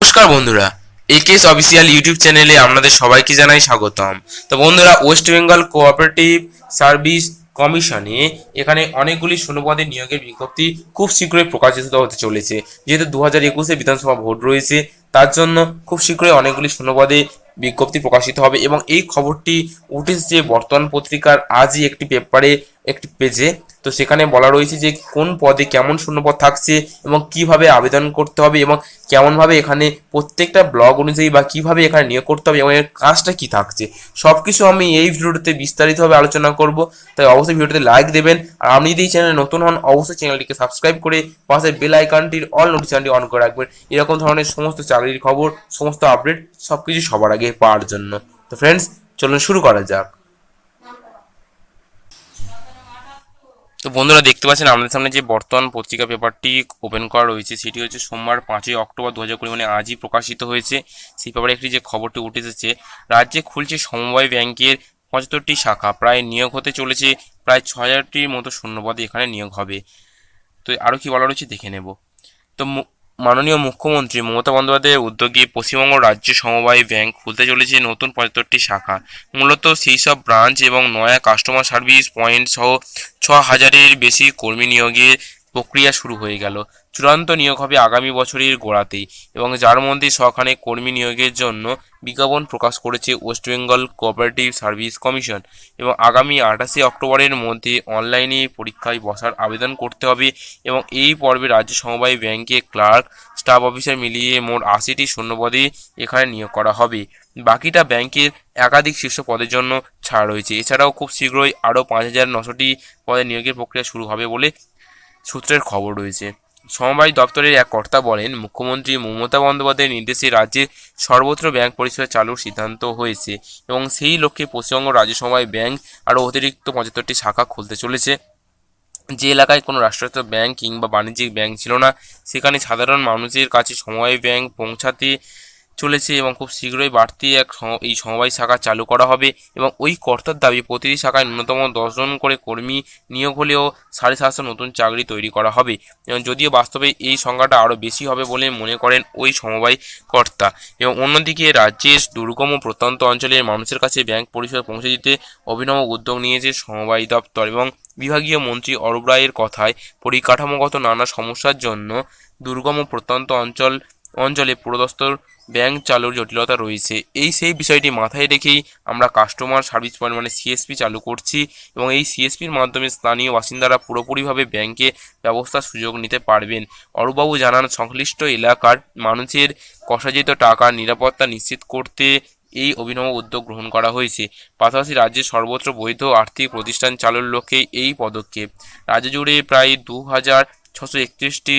নমস্কার বন্ধুরা একেস official YouTube চ্যানেলে আপনাদের সবাইকে জানাই স্বাগতম। তো বন্ধুরা ওয়েস্ট বেঙ্গল কোঅপারেটিভ সার্ভিস কমিশনে এখানে অনেকগুলি শূন্যপদে নিয়োগের বিজ্ঞপ্তি খুব শীঘ্রই প্রকাশিত হতে চলেছে। যেহেতু দু হাজার একুশে বিধানসভা ভোট রয়েছে, তার জন্য খুব শীঘ্রই অনেকগুলি শূন্যপদে বিজ্ঞপ্তি প্রকাশিত হবে এবং এই খবরটি উঠেছে বর্তমান পত্রিকার আজই একটি পেপারে একটি পেজে তো সেখানে বলা রয়েছে যে কোন পদে কেমন শূন্যপদ থাকছে এবং কীভাবে আবেদন করতে হবে এবং কেমনভাবে এখানে প্রত্যেকটা ব্লগ অনুযায়ী বা কীভাবে এখানে নিয়োগ করতে হবে এবং এর কাজটা কি থাকছে। সব কিছু আমি এই ভিডিওটিতে বিস্তারিতভাবে আলোচনা করব, তাই অবশ্যই ভিডিওতে লাইক দেবেন। আর আপনি যদি এই চ্যানেলে নতুন হন, অবশ্যই চ্যানেলটিকে সাবস্ক্রাইব করে পাশে বেল আইকনটির অল নোটিফিকেশনটি অন করে রাখবেন। এরকম ধরনের সমস্ত চাকরির খবর, সমস্ত আপডেট সব কিছু সবার আগে পাওয়ার জন্য। তো ফ্রেন্ডস চলুন শুরু করা যাক। তো বন্ধুরা দেখতে পাচ্ছেন, আমাদের সামনে যে বর্তমান পত্রিকা পেপারটি ওপেন করা রয়েছে, সেটি হচ্ছে সোমবার পাঁচই অক্টোবর দু হাজার কুড়ি মানে আজই প্রকাশিত হয়েছে। সেই পেপারে একটি যে খবরটি উঠে এসেছে, রাজ্যে খুলছে সমবায় ব্যাংকের পঁচাত্তরটি শাখা, প্রায় নিয়োগ হতে চলেছে, প্রায় ছ হাজারটির মতো শূন্যপদে এখানে নিয়োগ হবে। তো আরও কি বলা রয়েছে, দেখে নেব। তো মাননীয় মুখ্যমন্ত্রী মমতা বন্দ্যোপাধ্যায়ের উদ্যোগে পশ্চিমবঙ্গ রাজ্য সমবায় ব্যাংক খুলতে চলেছে নতুন পঁচাত্তরটি শাখা। মূলত সেই সব ব্রাঞ্চ এবং নয়া কাস্টমার সার্ভিস পয়েন্ট সহ ছ হাজারের বেশি কর্মী নিয়োগের প্রক্রিয়া শুরু হয়ে গেল। চূড়ান্ত নিয়োগ হবে আগামী বছরের গোড়াতেই এবং যার মধ্যে শখানে কর্মী নিয়োগের জন্য বিজ্ঞাপন প্রকাশ করেছে West Bengal cooperative service commission এবং আগামী আঠাশে অক্টোবরের মধ্যে অনলাইনে পরীক্ষায় বসার আবেদন করতে হবে এবং এই পর্বে রাজ্য সমবায় ব্যাংকে ক্লার্ক, স্টাফ অফিসার মিলিয়ে মোট আশিটি শূন্যপদে এখানে নিয়োগ করা হবে। বাকিটা ব্যাংকের একাধিক শীর্ষ পদের জন্য ছাড় রয়েছে। এছাড়াও খুব শীঘ্রই আরও পাঁচ হাজার নশোটি পদে নিয়োগের প্রক্রিয়া শুরু হবে বলে সূত্রের খবর রয়েছে। সমবায় দপ্তরের এক কর্তা বলেন, মুখ্যমন্ত্রী মমতা বন্দ্যোপাধ্যায়ের নির্দেশে রাজ্যে সর্বত্র ব্যাংক পরিষেবা চালুর সিদ্ধান্ত হয়েছে এবং সেই লক্ষ্যে পশ্চিমবঙ্গ রাজ্য সমবায় ব্যাংক আরও অতিরিক্ত পঁচাত্তরটি শাখা খুলতে চলেছে। যে এলাকায় কোনো রাষ্ট্রায়ত্ত ব্যাংক কিংবা বাণিজ্যিক ব্যাংক ছিল না, সেখানে সাধারণ মানুষের কাছে সমবায় ব্যাংক পৌঁছাতে চলেছে এবং খুব শীঘ্রই বাড়তি এক এই সমবায় শাখা চালু করা হবে এবং ওই কর্তার দাবি, প্রতিটি শাখায় ন্যূনতম দশজন করে কর্মী নিয়োগ হলেও সাড়ে সাতশো নতুন চাকরি তৈরি করা হবে। এবং যদিও বাস্তবে এই সংখ্যাটা আরও বেশি হবে বলে মনে করেন ওই সমবায় কর্তা। এবং অন্যদিকে রাজ্যের দুর্গম ও প্রত্যন্ত অঞ্চলের মানুষের কাছে ব্যাংক পরিষেবা পৌঁছে দিতে অভিনব উদ্যোগ নিয়েছে সমবায় দপ্তর এবং বিভাগীয় মন্ত্রী অরূপ রায়ের কথায় পরিকাঠামোগত নানা সমস্যার জন্য দুর্গম ও প্রত্যন্ত অঞ্চল অঞ্চলে পুরোদস্তর ব্যাংক চালুর জটিলতা রয়েছে। এই সেই বিষয়টি মাথায় রেখেই আমরা কাস্টমার সার্ভিস পয়েন্ট মানে সিএসপি চালু করছি এবং এই সিএসপির মাধ্যমে স্থানীয় বাসিন্দারা পুরোপুরিভাবে ব্যাংকে ব্যবস্থার সুযোগ নিতে পারবেন। অরূপবাবু জানান, সংশ্লিষ্ট এলাকার মানুষের কষাজিত টাকার নিরাপত্তা নিশ্চিত করতে এই অভিনব উদ্যোগ গ্রহণ করা হয়েছে। পাশাপাশি রাজ্যের সর্বত্র বৈধ আর্থিক প্রতিষ্ঠান চালুর লক্ষ্যে এই পদক্ষেপ। রাজ্য জুড়ে প্রায় দু হাজার ছশো একত্রিশটি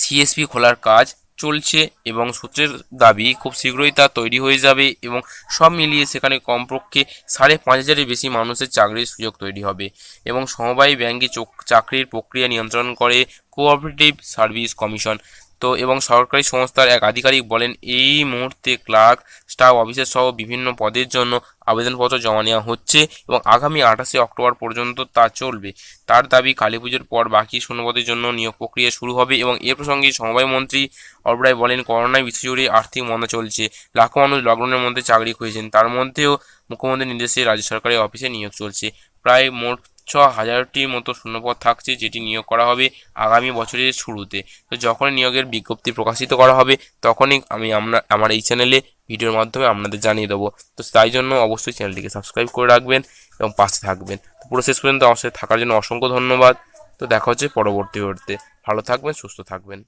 সিএসপি খোলার কাজ চলছে এবং সূত্রের দাবি খুব শীঘ্রই তা তৈরি হয়ে যাবে এবং সব মিলিয়ে সেখানে কমপক্ষে সাড়ে পাঁচ হাজারের বেশি মানুষের চাকরির সুযোগ তৈরি হবে এবং সমবায় ব্যাংকে চোক- চাকরির প্রক্রিয়া নিয়ন্ত্রণ করে কোঅপারেটিভ সার্ভিস কমিশন তো এবং সরকারি সংস্থার এক আধিকারিক বলেন, এই মুহূর্তে ক্লার্ক, স্টাফ, অফিসার সহ বিভিন্ন পদের জন্য আবেদনপত্র জমা নেওয়া হচ্ছে এবং আগামী আঠাশে অক্টোবর পর্যন্ত তা চলবে। তার দাবি, কালী পুজোর পর বাকি শূন্যপদের জন্য নিয়োগ প্রক্রিয়া শুরু হবে এবং এ প্রসঙ্গে সমবায় মন্ত্রী অবরায় বলেন, করোনায় বিশ্বজুড়ে আর্থিক মন্দা চলছে। লাখো মানুষ লকডাউনের মধ্যে চাকরি খুঁজেছেন। তার মধ্যেও মুখ্যমন্ত্রীর নির্দেশে রাজ্য সরকারের অফিসে নিয়োগ চলছে। প্রায় মোট ছ হাজারটির মতো শূন্যপদ থাকছে যেটি নিয়োগ করা হবে আগামী বছরের শুরুতে। তো যখনই নিয়োগের বিজ্ঞপ্তি প্রকাশিত করা হবে, তখনই আমি আমরা, আমার এই চ্যানেলে ভিডিওর মাধ্যমে আপনাদের জানিয়ে দেবো। তো তাই জন্য অবশ্যই চ্যানেলটিকে সাবস্ক্রাইব করে রাখবেন এবং পাশে থাকবেন। তো পুরো শেষ পর্যন্ত আমার সাথে থাকার জন্য অসংখ্য ধন্যবাদ। তো দেখা হচ্ছে পরবর্তী ভিডিওতে। ভালো থাকবেন, সুস্থ থাকবেন।